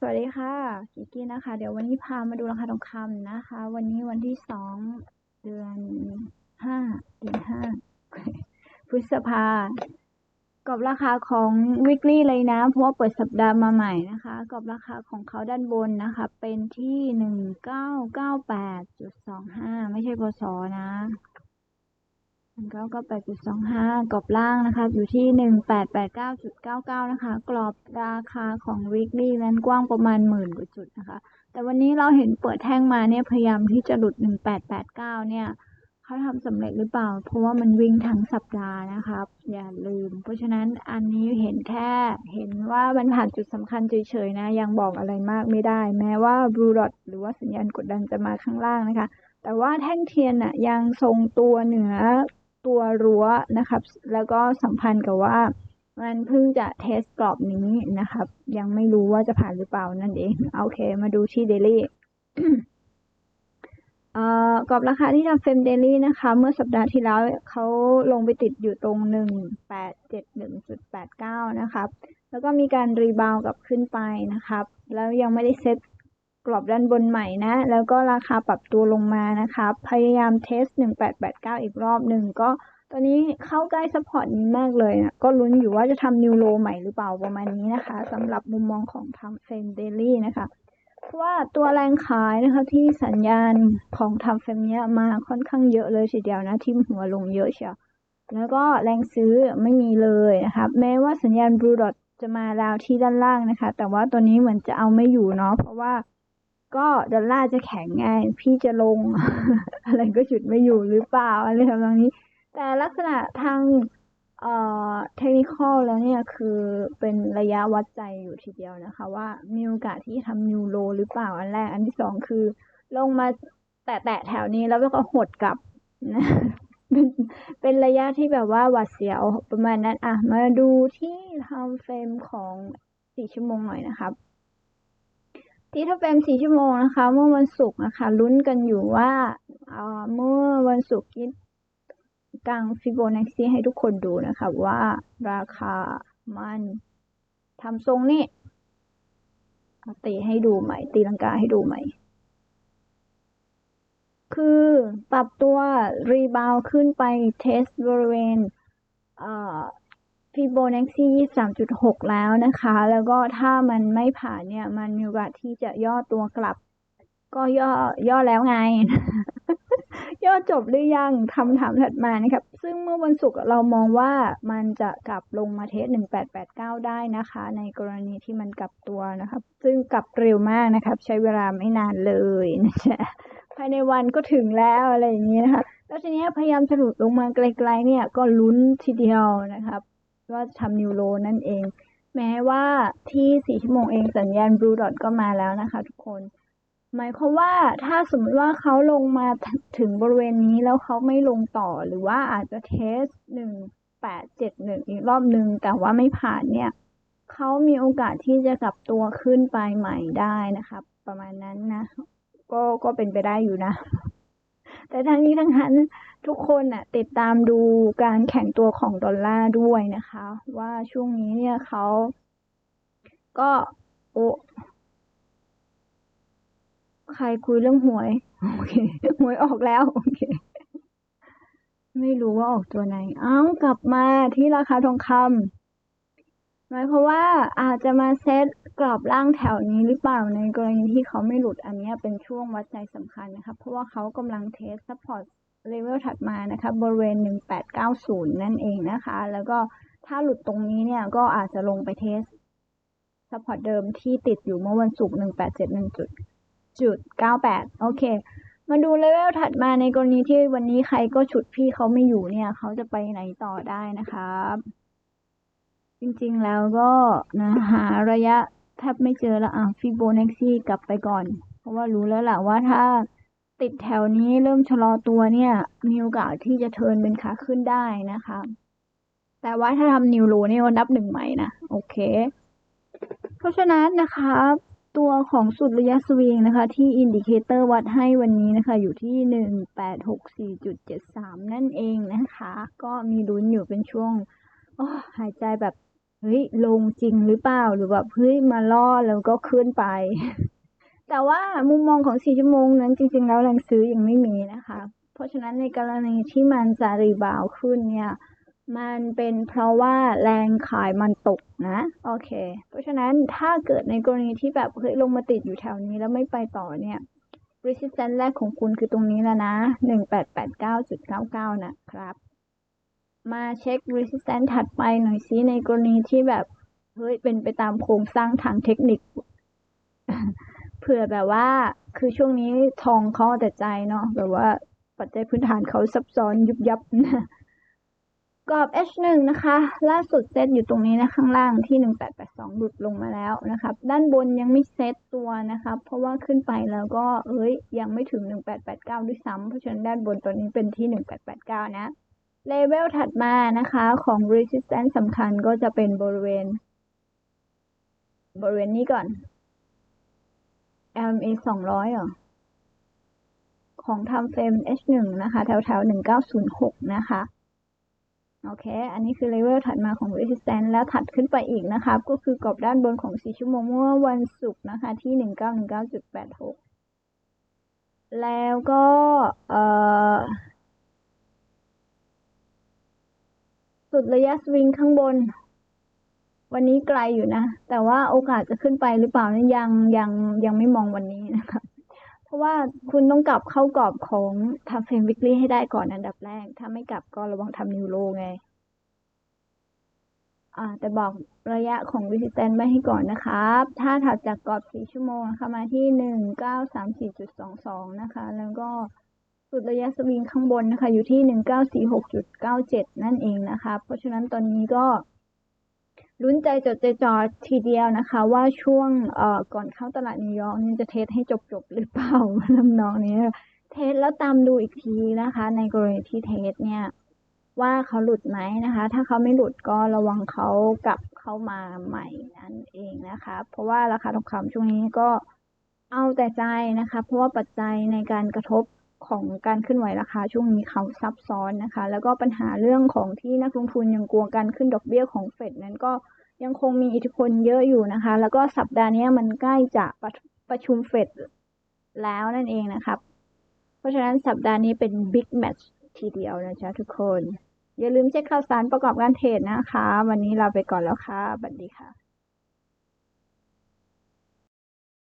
สวัสดีค่ะกิกกี้นะคะ เดี๋ยววันนี้พามาดูราคาทองคำนะคะ วันนี้วันที่สองเดือนห้าเดือนห้าพฤษภากับราคาของ weekly เลยนะ เพราะว่าเปิดสัปดาห์มาใหม่นะคะกับราคาของเขาด้านบนนะคะ เป็นที่หนึ่งเก้าเก้าแปดจุดสองห้าไม่ใช่พศนะ เก้าเก้าแปดจุดสองห้ากรอบล่างนะคะ อยู่ที่หนึ่งแปดแปดเก้าจุดเก้าเก้านะคะ กรอบราคาของ weekly นั้นกว้างประมาณหมื่นกว่าจุดนะคะ แต่วันนี้เราเห็นเปิดแท่งมาเนี่ยพยายามที่จะหลุดหนึ่งแปดแปดเก้าเนี่ยเขาทำสำเร็จหรือเปล่า เพราะว่ามันวิ่งทั้งสัปดาห์นะครับ อย่าลืม เพราะฉะนั้นอันนี้เห็นแค่เห็นว่ามันผ่านจุดสำคัญเฉยๆนะ ยังบอกอะไรมากไม่ได้ แม้ว่า blue dot หรือว่าสัญญาณกดดันจะมาข้างล่างนะคะ แต่ว่าแท่งเทียนน่ะยังทรงตัวเหนือ ตัวรั้วนะครับ แล้วก็สัมพันธ์กับว่ามันเพิ่งจะเทสกรอบนี้นะครับ ยังไม่รู้ว่าจะผ่านหรือเปล่านั่นเอง โอเค มาดูที่เดลี่เอ่อกรอบราคาที่ทำเฟมเดลี่นะคะ เมื่อสัปดาห์ที่แล้วเขาลงไปติดอยู่ตรงหนึ่งแปดเจ็ดหนึ่งจุดแปดเก้านะครับ แล้วก็มีการรีบาวกลับขึ้นไปนะครับ แล้วยังไม่ได้เซต กรอบด้านบนใหม่นะ แล้วก็ราคาปรับตัวลงมานะครับพยายามเทสหนึ่งแปดแปดเก้าอีกรอบหนึ่งก็ตอนนี้เข้าใกล้ซัพพอร์ตนี้มากเลยนะก็ลุ้นอยู่ว่าจะทำนิวโลใหม่หรือเปล่าประมาณนี้นะคะสำหรับมุมมองของทำเฟรมเดลี่นะคะเพราะว่าตัวแรงขายนะคะที่สัญญาณของทำเฟรมเนี้ยมาค่อนข้างเยอะเลยทีเดียวนะทิมหัวลงเยอะเชียวแล้วก็แรงซื้อไม่มีเลยนะคะแม้ว่าสัญญาณ Blue Dot จะมาราวที่ด้านล่างนะคะ แต่ว่าตัวนี้เหมือนจะเอาไม่อยู่เนาะเพราะว่า ก็ดอลลาร์จะแข็งไง พี่จะลง อะไรก็จุดไม่อยู่หรือเปล่าอะไรทำนองนี้ แต่ลักษณะทางเอ่อเทคนิคอลแล้วเนี่ยคือเป็นระยะวัดใจอยู่ทีเดียวนะคะ ว่ามีโอกาสที่ทำนิวโลหรือเปล่าอันแรก อันที่สองคือ ลงมาแตะๆแถวนี้แล้วก็หดกลับนะเป็นเป็นระยะที่แบบว่าหวาดเสียวประมาณนั้นอะ มาดูที่ทำเฟรมของสี่ชั่วโมงหน่อยนะครับ ที่ทำเฟรมสี่ชั่วโมงนะคะ เมื่อวันศุกร์นะคะลุ้นกันอยู่ว่าเอ่อเมื่อวันศุกร์ที่กลางฟิโบนัชชีให้ทุกคนดูนะคะว่าราคามันทำทรงนี่ตีให้ดูใหม่ ตีลังกาให้ดูใหม่ คือปรับตัวรีบาวขึ้นไปเทสบริเวณ ฟิโบนัชชี23.6 แล้วนะคะ แล้วก็ถ้ามันไม่ผ่านเนี่ย มันมีโอกาสที่จะย่อตัวกลับ ก็ย่อย่อแล้วไง ย่อจบหรือยังคำถามถัดมานะครับ ซึ่งเมื่อวันศุกร์เรามองว่ามันจะกลับลงมาเทส 1889 ได้นะคะ ในกรณีที่มันกลับตัวนะครับ ซึ่งกลับเร็วมากนะครับ ใช้เวลาไม่นานเลยนะจ๊ะภายในวันก็ถึงแล้วอะไรอย่างนี้นะคะ แล้วทีนี้พยายามสรุปลงมาไกลๆเนี่ยก็ลุ้นทีเดียวนะครับ ว่าทำนิวโรนั่นเอง แม้ว่าที่ 4 ชั่วโมงเองสัญญาณ Blue Dot ก็มาแล้วนะคะทุกคน หมายความว่าถ้าสมมติว่าเขาลงมาถึงบริเวณนี้แล้วเขาไม่ลงต่อหรือว่าอาจจะเทสหนึ่งแปดเจ็ดหนึ่งอีกรอบหนึ่งแต่ว่าไม่ผ่านเนี่ยเขามีโอกาสที่จะกลับตัวขึ้นไปใหม่ได้นะคะประมาณนั้นนะ ก็ก็เป็นไปได้อยู่นะ แต่ทั้งนี้ทั้งนั้นทุกคนน่ะติดตามดูการแข่งตัวของดอลลาร์ด้วยนะคะ ว่าช่วงนี้เนี่ยเขาก็โอ้ใครคุยเรื่องหวย โอเคหวยออกแล้ว โอเค ไม่รู้ว่าออกตัวไหน เอ้ากลับมาที่ราคาทองคำหมายความว่าอาจจะมาเซต กรอบล่างแถวนี้หรือเปล่าในกรณีที่เขาไม่หลุดอันนี้เป็นช่วงวัดใจสำคัญนะคะเพราะว่าเขากำลังเทสซัพพอร์ตเลเวลถัดมานะคะบริเวณ 1890 นั่นเองนะคะ แล้วก็ถ้าหลุดตรงนี้เนี่ยก็อาจจะลงไปเทสซัพพอร์ตเดิมที่ติดอยู่เมื่อวันศุกร์1871จุดจุด98 โอเค มาดูเลเวลถัดมาในกรณีที่วันนี้ใครก็ฉุดพี่เขาไม่อยู่เนี่ย เขาจะไปไหนต่อได้นะครับ จริงๆแล้วก็นะหาระยะ แทบไม่เจอล้วอะฟิโบนัชชีกลับไปก่อน เพราะว่ารู้แล้วแหละว่าถ้าติดแถวนี้เริ่มชะลอตัวเนี่ย มีโอกาสที่จะเทิร์นเป็นขาขึ้นได้นะคะ แต่ว่าถ้าทำนิวโรเนี่ยนับหนึ่งใหม่นะโอเค เพราะฉะนั้นนะคะตัวของสุดระยะสวิงนะคะ ที่อินดิเคเตอร์วัดให้วันนี้นะคะ อยู่ที่หนึ่งแปดหกสี่จุดเจ็ดสามนั่นเองนะคะ ก็มีลุ้นอยู่เป็นช่วงหายใจแบบ เฮ้ยลงจริงหรือเปล่าหรือแบบเฮ้ยมาล่อแล้วก็ขึ้นไป แต่ว่ามุมมองของสี่ชั่วโมงนั้นจริง ๆ แล้วแรงซื้อยังไม่มีนะคะ เพราะฉะนั้นในกรณีที่มันจะรีบาวขึ้นเนี่ย มันเป็นเพราะว่าแรงขายมันตกนะโอเค เพราะฉะนั้นถ้าเกิดในกรณีที่แบบเฮ้ยลงมาติดอยู่แถวนี้แล้วไม่ไปต่อเนี่ย resistance แรกของคุณคือตรงนี้แล้วนะหนึ่งแปดแปดเก้าจุดเก้าเก้านะครับ มาเช็ค resistance ถัดไปหน่อยซิในกรณีที่แบบเฮ้ยเป็นไปตามโครงสร้างทางเทคนิค เผื่อแบบว่าคือช่วงนี้ทองเขาเอแต่ใจเนาะแบบว่าปัจจัยพื้นฐานเขาซับซ้อนยุบยับนะกรอบ H1 นะคะ ล่าสุดเซตอยู่ตรงนี้นะข้างล่างที่ 1882 หลุดลงมาแล้วนะครับ ด้านบนยังไม่เซตตัวนะครับ เพราะว่าขึ้นไปแล้วก็เอ้ยยังไม่ถึง 1889 ด้วยซ้ำเพราะฉะนั้นด้านบนตัวนี้เป็นที่ 1889 นะ เลเวลถัดมานะคะของ resistance สำคัญก็จะเป็นบริเวณ บริเวณนี้ก่อน LMA 200เหรอ ของทำเฟรม H1 นะคะ แถวแถว1906 นะคะ โอเค อันนี้คือเลเวลถัดมาของ resistance แล้วถัดขึ้นไปอีกนะคะ ก็คือกรอบด้านบนของ4ชั่วโมงเมื่อวันศุกร์นะคะ ที่ 1919.86 แล้วก็ เอ่อ สุดระยะสวิงข้างบน วันนี้ไกลอยู่นะ แต่ว่าโอกาสจะขึ้นไปหรือเปล่านี่ยังยังยังไม่มองวันนี้นะคะเพราะว่าคุณต้องกลับเข้ากรอบของทำเฟรมวิกฤตให้ได้ก่อนอันดับแรก ถ้าไม่กลับก็ระวังทำนิวโรไง อ่า แต่บอกระยะของ resistance ไว้ให้ก่อนนะครับ ถ้าถัดจากกรอบ4ชั่วโมงนะคะมาที่1934.22นะคะ แล้วก็ สุดระยะสวิงข้างบนนะคะ อยู่ที่1946.97นั่นเองนะคะ เพราะฉะนั้นตอนนี้ก็ลุ้นใจจดใจจ่อทีเดียวนะคะ ว่าช่วงเอ่อก่อนเข้าตลาดนิวยอร์กนี่จะเทสให้จบๆหรือเปล่าลำนองนี้เทสแล้วตามดูอีกทีนะคะ ในกรณีที่เทสเนี่ย ว่าเขาหลุดไหมนะคะ ถ้าเขาไม่หลุดก็ระวังเขากลับเข้ามาใหม่นั่นเองนะคะ เพราะว่าราคาทองคำช่วงนี้ก็เอาแต่ใจนะคะ เพราะว่าปัจจัยในการกระทบ ของการขึ้นไหวราคาช่วงนี้เขาซับซ้อนนะคะ แล้วก็ปัญหาเรื่องของที่นักลงทุนยังกลัวการขึ้นดอกเบี้ยของเฟดนั้นก็ยังคงมีอิทธิพลเยอะอยู่นะคะ แล้วก็สัปดาห์นี้มันใกล้จะประประชุมเฟดแล้วนั่นเองนะครับเพราะฉะนั้นสัปดาห์นี้เป็นบิ๊กแมตช์ทีเดียวนะจ๊ะทุกคน อย่าลืมเช็คข่าวสารประกอบการเทรดนะคะ วันนี้ลาไปก่อนแล้วค่ะสวัสดีค่ะ